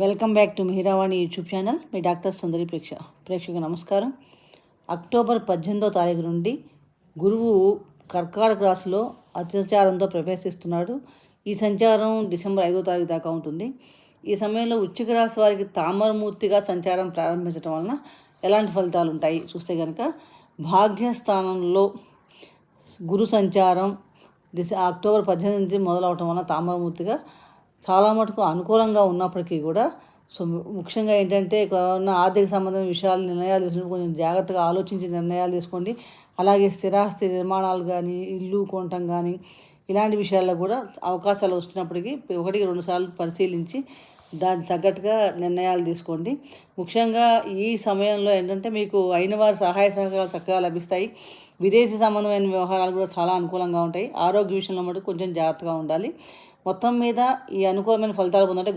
Welcome back to Mihiravani YouTube channel. Me doctor Sundari ప్రేక్ష ప్రేక్షకు నమస్కారం. అక్టోబర్ పద్దెనిమిదో తారీఖు నుండి గురువు కర్కాటక రాశిలో అత్యచారంతో ప్రవేశిస్తున్నాడు. ఈ సంచారం డిసెంబర్ ఐదో తారీఖు దాకా ఉంటుంది. ఈ సమయంలో ఉచ్చిక రాశి వారికి తామరమూర్తిగా సంచారం ప్రారంభించడం వలన ఎలాంటి ఫలితాలు ఉంటాయి? చూస్తే కనుక భాగ్యస్థానంలో గురు సంచారం డిసె అక్టోబర్ పద్దెనిమిది నుంచి మొదలవటం వలన తామరమూర్తిగా చాలా మటుకు అనుకూలంగా ఉన్నప్పటికీ కూడా సో ముఖ్యంగా ఏంటంటే ఉన్న ఆర్థిక సంబంధమైన విషయాలు నిర్ణయాలు తీసుకుంటే కొంచెం జాగ్రత్తగా ఆలోచించి నిర్ణయాలు తీసుకోండి. అలాగే స్థిరాస్తి నిర్మాణాలు కానీ ఇల్లు కొనటం కానీ ఇలాంటి విషయాల్లో కూడా అవకాశాలు వస్తున్నప్పటికీ ఒకటికి రెండు సార్లు పరిశీలించి దానికి తగ్గట్టుగా నిర్ణయాలు తీసుకోండి. ముఖ్యంగా ఈ సమయంలో ఏంటంటే మీకు అయిన వారి సహాయ సహకారాలు చక్కగా లభిస్తాయి. విదేశీ సంబంధమైన వ్యవహారాలు కూడా చాలా అనుకూలంగా ఉంటాయి. ఆరోగ్య విషయంలో మటుకు కొంచెం జాగ్రత్తగా ఉండాలి. మొత్తం మీద ఈ అనుకూలమైన ఫలితాలు పొందంటే